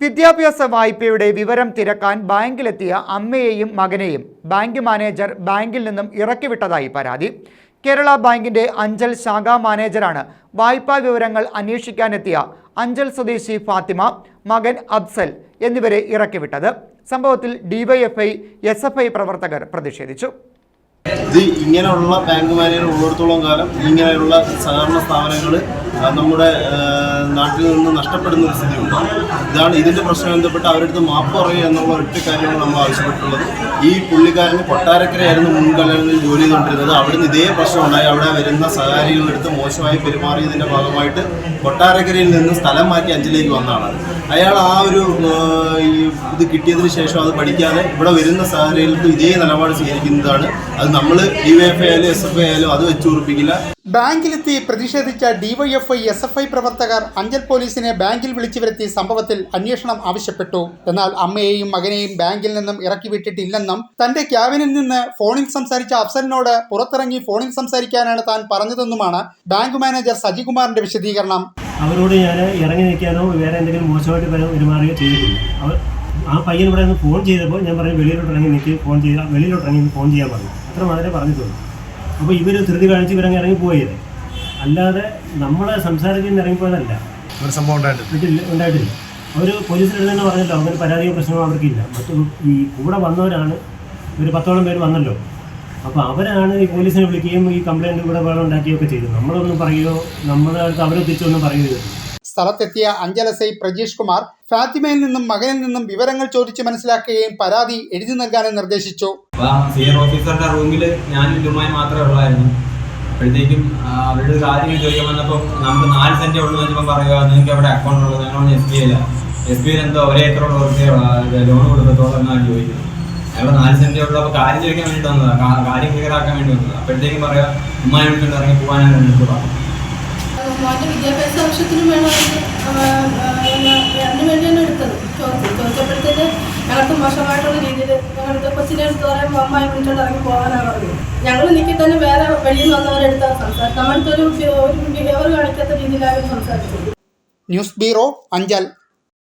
വിദ്യാഭ്യാസ വായ്പയുടെ വിവരം തിരക്കാൻ ബാങ്കിലെത്തിയ അമ്മയെയും മകനെയും ബാങ്ക് മാനേജർ ബാങ്കിൽ നിന്നും ഇറക്കിവിട്ടതായി പരാതി. കേരള ബാങ്കിന്റെ അഞ്ചൽ ശാഖാ മാനേജറാണ് വായ്പാ വിവരങ്ങൾ അന്വേഷിക്കാനെത്തിയ അഞ്ചൽ സ്വദേശി ഫാത്തിമ മകൻ അബ്സൽ എന്നിവരെ ഇറക്കിവിട്ടത്. സംഭവത്തിൽ ഡിവൈഎഫ്ഐ എസ് പ്രവർത്തകർ പ്രതിഷേധിച്ചു. ഇത് ഇങ്ങനെയുള്ള ബാങ്ക് മാനേജർ ഉള്ളിടത്തോളം കാലം ഇങ്ങനെയുള്ള സഹകരണ സ്ഥാപനങ്ങൾ നമ്മുടെ നാട്ടിൽ നിന്ന് നഷ്ടപ്പെടുന്ന ഒരു സ്ഥിതിയുണ്ട്. ഇതാണ് ഇതിന്റെ പ്രശ്നം ബന്ധപ്പെട്ട് അവരുടെ അടുത്ത് മാപ്പ് പറയുക എന്നുള്ള ഒറ്റ കാര്യമാണ് നമ്മൾ ആവശ്യപ്പെട്ടുള്ളത് ഈ പുള്ളിക്കാരന് കൊട്ടാരക്കരയായിരുന്നു മുൻകാലങ്ങളിൽ ജോലി ചെയ്തുകൊണ്ടിരുന്നത്. അവിടുന്ന് ഇതേ പ്രശ്നം ഉണ്ടായി. അവിടെ വരുന്ന സഹകാരികളുടെ അടുത്ത് മോശമായി പെരുമാറിയതിന്റെ ഭാഗമായിട്ട് കൊട്ടാരക്കരയിൽ നിന്ന് സ്ഥലം മാറ്റി അഞ്ചിലേക്ക് വന്നതാണ്. അയാൾ ആ ഒരു ഇത് കിട്ടിയതിന് ശേഷം അത് പഠിക്കാതെ ഇവിടെ വരുന്ന സഹകാരികൾക്ക് ഇതേ നിലപാട് സ്വീകരിക്കുന്നതാണ്. അത് നമ്മൾ ഡി വൈ എഫ് ആയാലും എസ് എഫ് ഐ ആയാലും അത് വെച്ചുറപ്പിക്കില്ല ബാങ്കിലെത്തി പ്രതിഷേധിച്ച ഡിവൈഎഫ്ഐ എസ് എഫ് ഐ പ്രവർത്തകർ അഞ്ചൽ പോലീസിനെ ബാങ്കിൽ വിളിച്ചു വരുത്തി സംഭവത്തിൽ അന്വേഷണം ആവശ്യപ്പെട്ടു. എന്നാൽ അമ്മയെയും മകനെയും ബാങ്കിൽ നിന്നും ഇറക്കി വിട്ടിട്ടില്ലെന്നും തന്റെ ക്യാബിനിൽ നിന്ന് ഫോണിൽ സംസാരിച്ച അഫ്സലിനോട് പുറത്തിറങ്ങി ഫോണിൽ സംസാരിക്കാനാണ് താൻ പറഞ്ഞതെന്നുമാണ് ബാങ്ക് മാനേജർ സജികുമാറിന്റെ വിശദീകരണം. അവരോട് ഞാൻ ഇറങ്ങി നിൽക്കാനോ വേറെ എന്തെങ്കിലും മോശമായിട്ട് പെരു- പെരുമാറുകയോ ചെയ്തിട്ടില്ല. അവർ ആ പയ്യൻ ഇവിടെ നിന്ന് ഫോൺ ചെയ്തപ്പോൾ ഞാൻ പറഞ്ഞു വെളിയിലോട്ട് ഇറങ്ങി നിൽക്കി ഫോൺ ചെയ്യുക വെളിയിലോട്ട് ഇറങ്ങി ഫോൺ ചെയ്യാൻ പറഞ്ഞു. അത്ര മാത്രമേ പറഞ്ഞിട്ടുള്ളൂ അപ്പോൾ ഇവർ ധൃതി കാണിച്ച് ഇവരങ്ങ് ഇറങ്ങി പോയത് അല്ലാതെ നമ്മളെ സംസാരത്തിൽ നിന്ന് ഇറങ്ങിപ്പോയതല്ല. ഒരു സംഭവം ഉണ്ടായിട്ടില്ല ഉണ്ടായിട്ടില്ല. അവർ പോലീസിന്റെ തന്നെ പറഞ്ഞല്ലോ അങ്ങനെ പരാതിയോ പ്രശ്നമോ അവർക്കില്ല. മറ്റു ഈ കൂടെ വന്നവരാണ്. ഒരു പത്തോളം പേര് വന്നല്ലോ. അപ്പോൾ അവരാണ് ഈ പോലീസിനെ വിളിക്കുകയും ഈ കംപ്ലൈന്റ് ഇവിടെ വേണം ഉണ്ടാക്കുകയൊക്കെ ചെയ്തത്. നമ്മളൊന്നും പറയുകയോ നമ്മുടെ അടുത്ത് അവരെ തിരിച്ചൊന്നും പറയുകയോ സ്ഥലത്തെത്തിയ അഞ്ചലസൈ പ്രജീഷ് കുമാർ ഫാത്തിമയിൽ നിന്നും മകനിൽ നിന്നും വിവരങ്ങൾ ചോദിച്ച് മനസ്സിലാക്കുകയും പരാതി എഴുതി നൽകാനും നിർദ്ദേശിച്ചു. അപ്പൊ സി ആർ ഓഫീസറുടെ റൂമിൽ ഞാൻ ഇതുമായി മാത്രമേ ഉള്ളായിരുന്നു. അപ്പോഴത്തേക്കും അവരുടെ കാര്യം ചോദിക്കാൻ വന്നപ്പോൾ നമുക്ക് നാല് സെന്റ് ഉള്ളൂ എന്ന് വെച്ചപ്പോൾ പറയുക നിങ്ങൾക്ക് അവിടെ അക്കൗണ്ട് ഉള്ളത്? ഞങ്ങളൊന്നും S B I S B എന്തോ ഒരേ ഏക്കറുള്ള ലോൺ കൊടുക്കത്തോളം എന്നാണ് ചോദിക്കുന്നത്. ഞങ്ങൾ നാല് സെന്റ് ഉള്ളൂ അപ്പോൾ കാര്യം ചോദിക്കാൻ വേണ്ടി വന്നതാണ് കാര്യം ക്ലിയർ ആക്കാൻ വേണ്ടി വന്നത്. അപ്പോഴത്തേക്കും പറയാ ഉമ്മായി വിളിച്ചുകൊണ്ട് ഇറങ്ങി പോകാനാണ് എനിക്ക് പറഞ്ഞു മോന്റെ വിദ്യാഭ്യാസ ആവശ്യത്തിനും വേണം അതിന് വേണ്ടിയാണ് എടുത്തത്. ചോദിച്ചു ചോദിച്ചപ്പോഴത്തേക്ക് ഞങ്ങൾക്ക് മോശമായിട്ടുള്ള രീതിയിൽ ഞങ്ങളുടെ കൊച്ചിനെ എടുത്ത് പറയുമ്പോൾ അമ്മായി വിളിച്ചോണ്ട് ഇറങ്ങി പോകാനാണ് പറഞ്ഞത്. ഞങ്ങൾ നിൽക്കി തന്നെ വേറെ വെളിയിൽ നിന്ന് വന്നവരെടുത്താണ് സംസാരിച്ചത്. അങ്ങനത്തെ ഒരു ഒരു ബിഹേവിയർ കാണിക്കാത്ത രീതിയിലാണ് സംസാരിച്ചത്. News bureau Anchal.